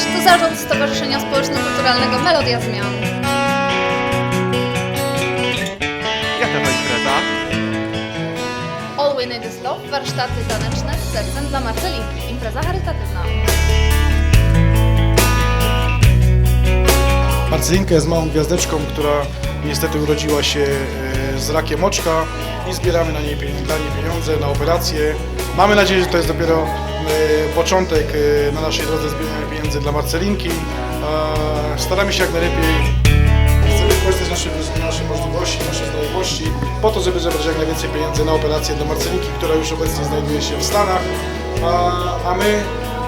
Cześć, tu zarząd Stowarzyszenia Społeczno-Kulturalnego Melodia Zmian. Jaka to impreza? All We Need Is Love, warsztaty taneczne z sercem dla Marcelinki. Impreza charytatywna. Marcelinka jest małą gwiazdeczką, która niestety urodziła się e, z rakiem oczka i zbieramy na niej, pieniądze na operację. Mamy nadzieję, że to jest dopiero e, początek e, na naszej drodze zbierania pieniędzy dla Marcelinki. Staramy się jak najlepiej. Chcemy korzystać z naszych, z naszych możliwości, naszej znajomości po to, żeby zebrać jak najwięcej pieniędzy na operację dla Marcelinki, która już obecnie znajduje się w Stanach, a, a my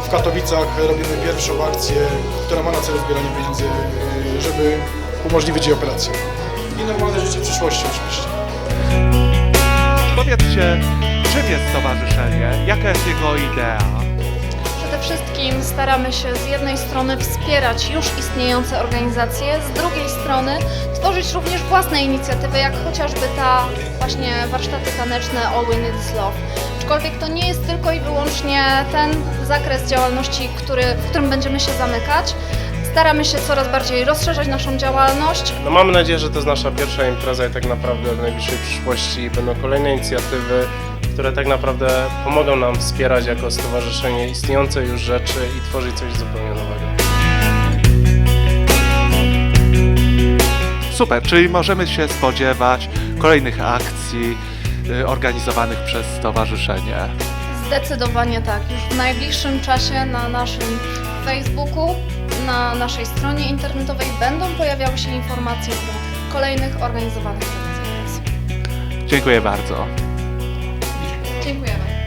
w Katowicach robimy pierwszą akcję, która ma na celu zbieranie pieniędzy, żeby umożliwić jej operację. I normalne życie w przyszłości oczywiście. Powiedzcie, czym jest stowarzyszenie? Jaka jest jego idea? Przede wszystkim staramy się z jednej strony wspierać już istniejące organizacje, z drugiej strony tworzyć również własne inicjatywy, jak chociażby ta właśnie warsztaty taneczne All We Need Is Love. Aczkolwiek to nie jest tylko i wyłącznie ten zakres działalności, który, w którym będziemy się zamykać. Staramy się coraz bardziej rozszerzać naszą działalność, No mamy nadzieję, że to jest nasza pierwsza impreza i tak naprawdę w najbliższej przyszłości będą kolejne inicjatywy, które tak naprawdę pomogą nam wspierać jako stowarzyszenie istniejące już rzeczy i tworzyć coś zupełnie nowego. Super, czyli możemy się spodziewać kolejnych akcji y, organizowanych przez stowarzyszenie. Zdecydowanie tak. Już w najbliższym czasie na naszym Facebooku, na naszej stronie internetowej będą pojawiały się informacje o kolejnych organizowanych imprez. Dziękuję bardzo. Dziękujemy.